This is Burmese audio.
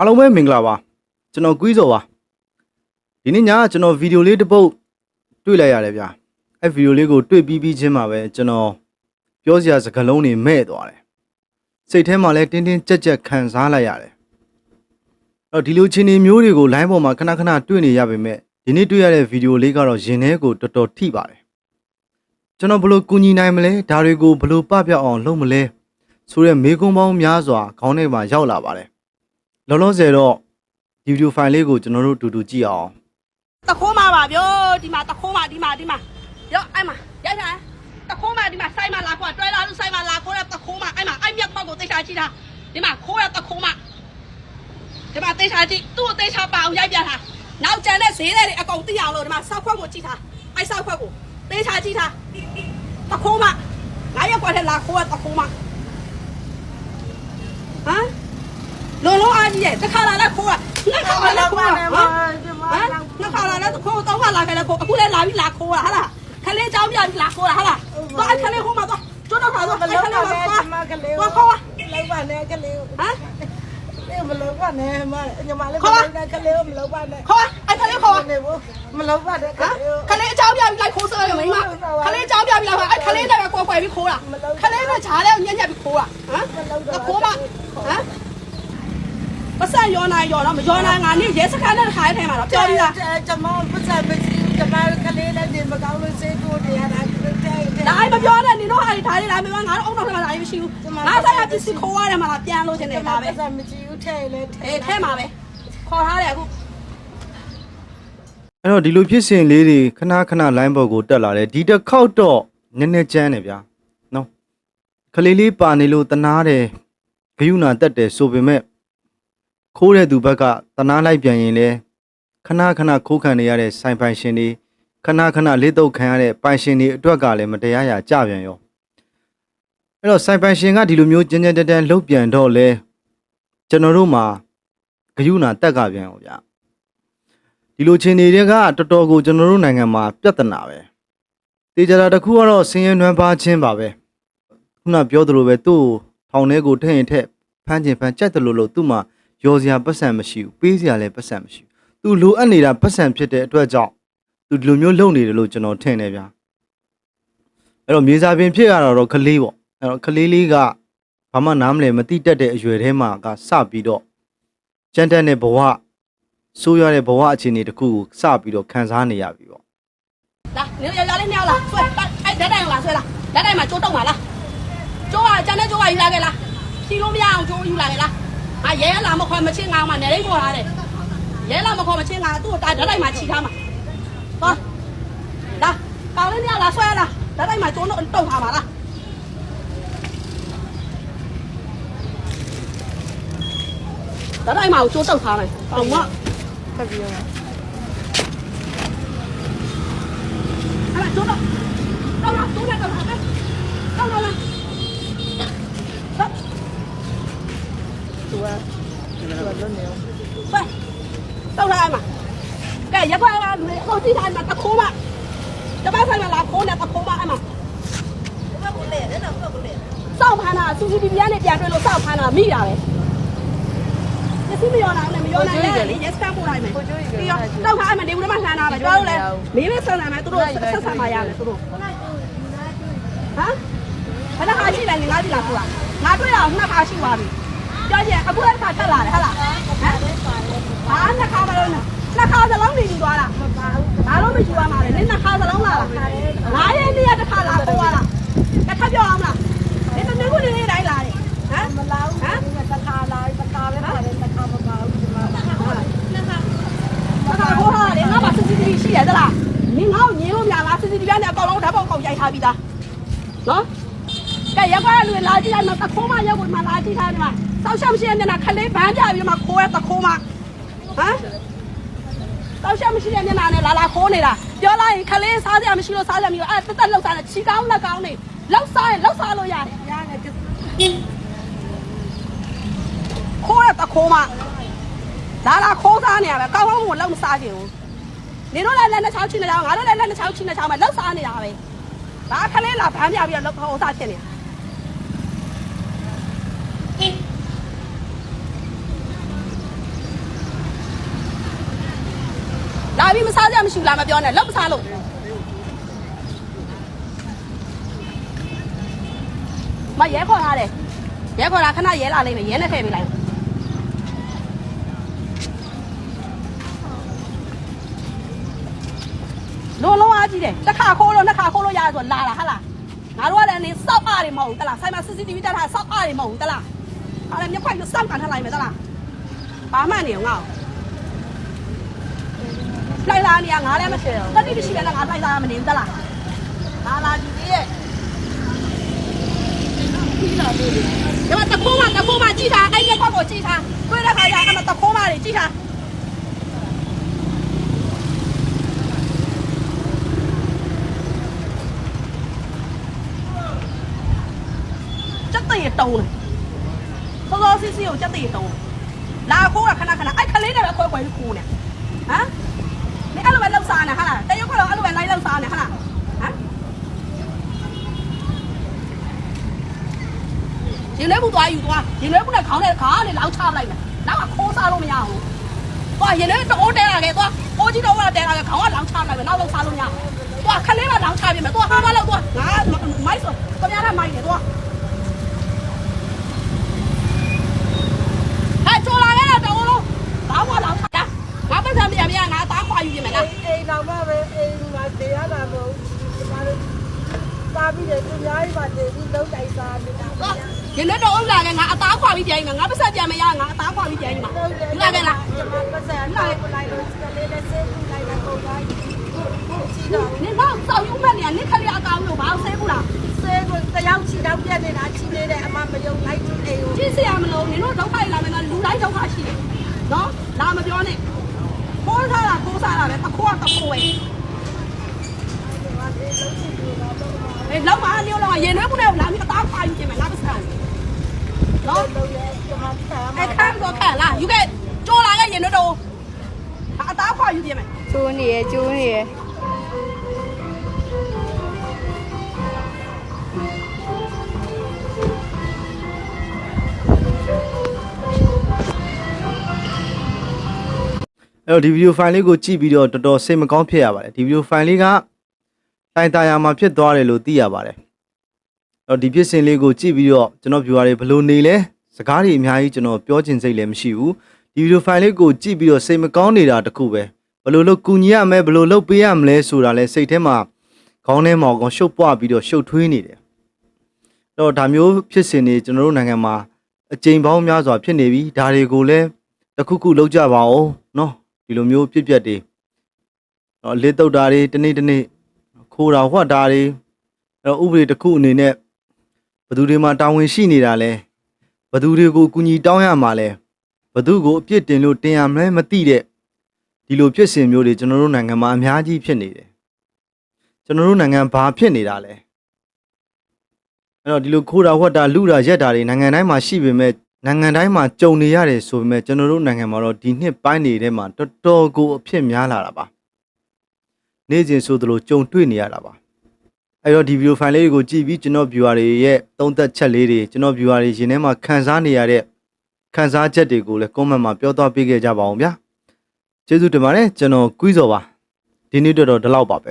အားလုံးပဲမင်္ဂလာပါကျွန်တော်ကွီးစော်ပါဒီနေ့ညကကျွန်တော်ဗီဒီယိုလေးတစ်ပုတ်တွေ့လိုက်ရတယ်ဗျာအဲ့ဗီဒီယိုလေးကိုတွေ့ပြီးပြီးချင်းမှာပဲကျွန်တော်ပြောစရာစကားလုံးတွေမဲ့သွားတယ်စိတ်ထဲမှာလည်းတင်းတင်းကြပ်ကြပ်ခံစားလိုက်ရတယ်အဲ့တော့ဒီလိုချင်းနေမျိုးတွေကို line ပေါ်မှာခဏခဏတွေ့နေရပေမဲ့ဒီနေ့တွေ့ရတဲ့ဗီဒီယိုလေးကတော့ရင်ထဲကိုတော်တော်ထိပါတယ်ကျွန်တော်ဘယ်လိုကူညီနိုင်မလဲဒါတွေကိုဘယ်လိုပပြအောင်လုပ်မလဲဆိုတဲ့မေးခွန်းပေါင်းများစွာခေါင်းထဲမှာရောက်လာပါတယ် လောလောဆယ်တော့ဒီဗီဒီယိုဖိုင်လေးကိုကျွန်တော်တို့တူတူကြည့်အောင်တခိုးမှာပါဗျိုဒီမှာတခိုးမှာဒီမှာဒီမှာရောအဲ့မှာရိုက်ထားတခိုးမှာဒီမှာစိုက်မှာလာခွာတွဲလာလို့စိုက်မှာလာခိုးတဲ့တခိုးမှာအဲ့မှာအဲ့မြက်ခွက်ကိုတိတ်ချကြည့်တာဒီမှာခိုးတဲ့တခိုးမှာဒီမှာတိတ်ချကြည့်သူ့ကိုတိတ်ချပါအောင်ရိုက်ပြထားနောက်ကျန်တဲ့ဈေးတွေအကုန်သိအောင်လို့ဒီမှာစောက်ခွက်ကိုကြည့်ထားအဲ့စောက်ခွက်ကိုတိတ်ချကြည့်ထားတခိုးမှာငါရက်ခွက်ထဲလာခိုးတဲ့တခိုးမှာဟမ် လုံးလုံးအားကြီးရဲ့တစ်ခါလာလဲခိုးတာနှစ်ခါလာလဲခိုးတာဟမ် ဟမ်နှစ်ခါလာလဲခိုးတော့ခါလာခဲ့လဲခိုးအခုလဲလာပြီလာခိုးတာဟာလားခလေးเจ้าပြပြီလာခိုးတာဟာလားတော့အဲ့ခလေးခိုးမှာတော့ကျွတ်တော့ခါတော့အဲ့ခလေးကသွားသွားခိုး လောက်ပါနဲ့ကလေး ဟမ် လေးမလောက်ပါနဲ့မညီမလေးမလောက်နဲ့ကလေးမလောက်ပါနဲ့ ခိုးအဲ့ခလေးခိုး နေဘူးမလောက်ပါနဲ့က ဟမ် လေး ခလေးเจ้าပြပြီလိုက်ခိုးစရမိမခလေးเจ้าပြပြီလာအဲ့ခလေးနဲ့ကွယ်ကွယ်ပြီးခိုးတာခလေးနဲ့ဂျားလဲညံ့ညံ့ပြီးခိုးတာဟမ်ခိုးမဟမ် ပစံရောနိုင်ရောတော့မရောနိုင်ငါနေရဲစခန်းနဲ့ခါရဲထဲမှာတော့ပြောပြီးသားကျမပတ်စံပစီကျမကလေးနဲ့ဒီမကောင်းလို့စေးတိုးနေရတာတဲ့ဒါအိမ်မပြောနဲ့နင်တို့ဟာဒီဓာတ်တွေလားမပြောငါတို့အုံတော်ထဲမှာဓာတ်တွေမရှိဘူးငါဆိုင်ရပစ္စည်းခိုးရတယ်မှာလားပြန်လို့ခြင်းနဲ့ဒါပဲပတ်စံမကြည့်ဘူးထဲလေထဲအေးထဲမှာပဲခေါ်ထားတယ်အခုအဲ့တော့ဒီလိုဖြစ်စဉ်လေးတွေခဏခဏ line ပေါ်ကိုတက်လာတယ်ဒီတစ်ခေါက်တော့နည်းနည်းကြမ်းတယ်ဗျာနော်ခလေးလေးပါနေလို့တနာတယ်ဂယုဏတက်တယ်ဆိုပေမဲ့ ခိုးတဲ့သူဘက်ကတနာလိုက်ပြန်ရင်လဲခဏခဏခိုးခံနေရတဲ့ဆိုင်ပိုင်ရှင်တွေခဏခဏလေးတုပ်ခံရတဲ့ပိုင်ရှင်တွေအတွက်ကလည်းမတရားရာကြပြန်ရောအဲ့တော့ဆိုင်ပိုင်ရှင်ကဒီလိုမျိုးကြမ်းကြမ်းတမ်းတမ်းလှုပ်ပြန်တော့လဲကျွန်တော်တို့မှာဂယုဏတက်ကပြန်ရောဗျာဒီလိုချင်းတွေကတော်တော်ကိုကျွန်တော်တို့နိုင်ငံမှာပြဿနာပဲတေချာတာတစ်ခုကတော့ဆင်းရဲနွမ်းပါခြင်းပါပဲခုနပြောသလိုပဲသူ့ကိုထောင်ထဲကိုထည့်ရင်ထက်ဖမ်းခြင်းဖမ်းကြက်တယ်လို့လို့သူ့မှာ ရောစရာပတ်စံမရှိဘူးပေးစရာလည်းပတ်စံမရှိဘူးသူလိုအပ်နေတာပတ်စံဖြစ်တဲ့အတွက်ကြောင့်သူဒီလိုမျိုးလုပ်နေတယ်လို့ကျွန်တော်ထင်တယ်ဗျာအဲ့တော့မြေစာပင်ဖြစ်ရတာတော့ကလေးပေါ့အဲ့တော့ကလေးလေးကဘာမှနားမလည်မသိတတ်တဲ့အရွယ်ထဲမှာကစပြီးတော့ကြမ်းတက်တဲ့ဘဝဆိုးရတဲ့ဘဝအခြေအနေတစ်ခုကိုစပြီးတော့ခံစားနေရပြီပေါ့လာနေရရလေးနှစ်ယောက်လာဆွဲအဲ့ဓာတ်တိုင်လာဆွဲလာဓာတ်တိုင်မှာကျိုးတော့မှာလားကျိုးကကျန်တဲ့ကျိုးကယူလာခဲ့လားဖြီလို့မရအောင်ကျိုးယူလာခဲ့လား အာရဲလာမခေါ်မချင်းငါမှနေလေးခေါ်ထားတယ်ရဲလာမခေါ်မချင်းငါသူ့ကိုဓာတ်တိုင်မှာခြိထားမှာသွားလာကောင်းလေးနှစ်ယောက်လာဆွဲလာဓာတ်တိုင်မှာကျိုးတော့တုတ်ထားမှာလားဓာတ်တိုင်မှာကျိုးတုတ်ထားမယ်အောင်မတက်ပြီးတော့အဲ့ဒါကျိုးတော့တော့လာကျိုးနဲ့တော့လာပဲတော့လာလာ သူကသူကလွတ်နေအောင် ပဲတော့လာမှာကဲရက်ခွာလာ လူတွေအကုန်ကြည့်ထားမှာတခိုးမတပတ်ဆိုင်မှာလာခိုးနေတခိုးမအဲ့မှာဘယ်ကိုလဲလဲတော့ဘယ်ကိုလဲစောက်ဖမ်းတာစူစီပီပီကနေပြန်တွေ့လို့စောက်ဖမ်းတာမိတာပဲပစ္စည်းမရောနိုင်နဲ့မရောနိုင်နဲ့လေရက်စကန်ပို့လိုက်မယ်ပြီးတော့တောက်ထားအဲ့မှာနေဘူးလည်းမလှမ်းတာပဲကျွားလို့လေမင်းမဆန်နိုင်မယ်သူတို့ဆက်ဆံมาရမယ်သူတို့ဟမ်ဘယ်နှခါရှိလဲငါးဒီလာပို့တာငါတွေ့တာနှစ်ခါရှိသွားပြီပြောချင်အခုလည်းတစ်ခါတက်လာတယ်ဟဟလားဟမ်ဘာနှစ်ခါမလို့နှ စ်ခါစလုံးနေပြီးသွားတာဘာလို့မယူရမှာလဲနင်နှစ်ခါစလုံးလာတာငါရဲ့နေ့ကတစ်ခါလာပို့ရတာတစ်ခါပြောအောင်လားဒီတနေ့ခုနေ့တိုင်းလာတယ်ဟမ်မလာဘူးဟမ်တစ်ခါလာတစ်ခါပဲပါတယ်တစ်ခါမပါဘူးဒီမှာဘာသာဟိုဟာလေငါဘာ CCTV ရှိရသလားနင်ငါ့ကိုညင်းလို့များလား CCTV နဲ့အကောင်လုံးဓာတ်ပုံကောင်ရိုက်ထားပြီးသားနော်ကဲရက်ကွာလူလာကြည့်လိုက်မှာတခိုးမရောက်ဝင်မှာလာကြည့်ထားတယ်မှာစောက်ရှောက်ရှိတဲ့မျက်နှာခလေးဗန်းကြပြီးမှခိုးရတခိုးမဟမ် စောက်ရှောက်မရှိတဲ့မျက်နှာနဲ့လာလာခိုးနေတာပြောလိုက်ရင်ခလေးစားစရာမရှိလို့စားစရာမရှိလို့အဲ့တက်တက်လောက်စားတယ်ချီကောင်းလက်ကောင်းနေလောက်စားရင်လောက်စားလို့ရတယ်ရတယ်ခိုးရတခိုးမလာလာခိုးစားနေရပဲကောင်းကောင်းကိုလောက်မစားချင်ဘူးနင်တို့လည်းလက်နှစ်ချောင်းချိနေကြအောင်ငါတို့လည်းလက်နှစ်ချောင်းချိနေကြအောင်လောက်စားနေတာပဲဒါခလေးလာဗန်းပြပြီးတော့လောက်ဟောစားဖြစ်နေတာ ပြီးမစားကြမရှိဘူးလားမပြောနဲ့လောက်မစားလို့မရဲခေါ်ထားတယ်ရဲခေါ်တာခဏရဲလာလိမ့်မယ်ရဲနဲ့ထည့်ပေးလိုက်လုံးလုံးအားကြီးတယ်တစ်ခါခိုးလို့နှစ်ခါခိုးလို့ရတယ်ဆိုလာတာဟာလားငါတို့ကလည်းနေစောက်အားတွေမဟုတ်ဘူးတလားဆိုင်မှာ CCTV တက်ထားစောက်အားတွေမဟုတ်ဘူးတလားဟာလည်းမြက်ခွက်လို့စောက်ကန်ထားလိုက်မယ်တလားဘာမှနေအောင်ငါ့ ကိုလိုက်လာနေရငါလည်းမရှိတော့တတိမရှိလည်းငါလိုက်လာမနေဘူးတလားလာလာကြည့်သေးရဲ့ဒီမှာတခိုးမတခိုးမကြည့်တာအဲ့ဒီခွက်ကိုကြည့်တာတွေ့တဲ့ခါကျအဲ့မှာတခိုးမတွေကြည့်တာစက်တရေတုံးတယ်စောစောစီစီကိုစက်တရေတုံးလာခိုးတာခဏခဏအဲ့ခလေးနဲ့ပဲခွဲခွဲပြီးခိုးနေဟမ်你အဲ့လိုပဲလောက် စားနေဟာလားတရုတ်ကတော့အဲ့လိုပဲလိုက်လောက်စားနေဟာလားဟမ်ရင်လဲဘူးသွားယူသွားရင်လဲဘူးနဲ့ခေါင်းနဲ့ခါနဲ့လောက်ချလိုက်မယ်နောက်ကခိုးစားလို့မရဘူးသွားရင်လဲတော့တဲလာခဲ့သွားကိုကြီးတော့ကတဲလာခဲ့ခေါင်းကလောက်ချလိုက်မယ်နောက်လောက်စားလို့မရဘူးသွားခလေးကလောက်ချပြင်မယ်သွားဟာမလောက်သွား သားတွေပါနေပြီးလုံးတိုင်းစားနေတာ။ရင်းနဲ့တော့အုပ်လာခဲ့ငါအသားခွာပြီးပြန်ရင်ငါပတ်ဆက်ပြန်မရငါအသားခွာပြီးပြန်ရင်မှာလာခဲ့လား။ကျွန်မပတ်ဆက်လာလိုက်လို့စကလေးနဲ့ဆင်းလိုက်တာပုံလိုက်။ရှိတော့နင်တော့စောက်ရုံးမဲ့နေရနင်ခလေးအကောင်လို့ဘာဆဲဘူးလား။ဆဲကိုတယောက်ချီတော့ပြက်နေတာ 哎，看不着看啦，有个做哪个人都都，他打花有点没？ ကျိုးနေရကျိုးနေရ အဲ့တော့ဒီဗီဒီယိုဖိုင်လေးကိုကြည့်ပြီးတော့တော်တော်စိတ်မကောင်းဖြစ်ရပါတယ်ဒီဗီဒီယိုဖိုင်လေးကတိုင်တာယာမှာဖြစ်သွားတယ်လို့သိရပါတယ်အဲ့ တော့ဒီဖြစ်စဉ်လေးကိုကြည့်ပြီးတော့ကျွန်တော် viewer တွေဘလို့နေလဲစကားတွေအများကြီးကျွန်တော်ပြောချင်စိတ်လည်းမရှိဘူးဒီဗီဒီယို file လေးကိုကြည့်ပြီးတော့စိတ်မကောင်းနေတာတခုပဲဘလို့လို့ကူညီရမလဲဘလို့လို့ပေးရမလဲဆိုတာလဲစိတ်ထဲမှာခေါင်းထဲမှာကောင်ရှုပ်ပွားပြီးတော့ရှုပ်ထွေးနေတယ်တော့ဒါမျိုးဖြစ်စဉ်တွေကျွန်တော်တို့နိုင်ငံမှာအကြိမ်ပေါင်းများစွာဖြစ်နေပြီဒါတွေကိုလည်းတစ်ခုခုလောက်ကြပါအောင်နော်ဒီလိုမျိုးပြစ်ပြက်တွေတော့လစ်တုတ်တာတွေတနေ့တနေ့ခိုးတာဟွက်တာတွေတော့ဥပဒေတစ်ခုအနေနဲ့ ဘယ်သူတွေမှာတာဝန်ရှိနေတာလဲဘယ်သူတွေကိုကူညီတောင်းရမှာလဲဘယ်သူကိုအပြစ်တင်လို့တင်ရမလဲမသိတဲ့ဒီလိုဖြစ်စဉ်မျိုးတွေကျွန်တော်တို့နိုင်ငံမှာအများကြီးဖြစ်နေတယ်ကျွန်တော်တို့နိုင်ငံဘာဖြစ်နေတာလဲအဲ့တော့ဒီလိုခိုးတာဟွက်တာလူတာရက်တာတွေနိုင်ငံတိုင်းမှာရှိပေမဲ့နိုင်ငံတိုင်းမှာကြုံနေရတယ်ဆိုပေမဲ့ကျွန်တော်တို့နိုင်ငံမှာတော့ဒီနှစ်ပိုင်းတွေထဲမှာတော်တော်ကိုအဖြစ်များလာတာပါနေ့စဉ်ဆိုသလိုကြုံတွေ့နေရတာပါ အဲ့တော့ဒီဗီဒီယိုဖိုင်လေးတွေကိုကြည့်ပြီးကျွန်တော် viewer တွေရဲ့သုံးသက်ချက်လေးတွေကျွန်တော် viewer တွေရင်ထဲမှာခံစားနေရတဲ့ခံစားချက်တွေကိုလည်း comment မှာပြောသွားပေးခဲ့ကြပါအောင်ဗျာကျေးဇူးတင်ပါတယ်ကျွန်တော်ကွီးစော်ပါဒီနေ့တော့တော့ဒီလောက်ပါပဲ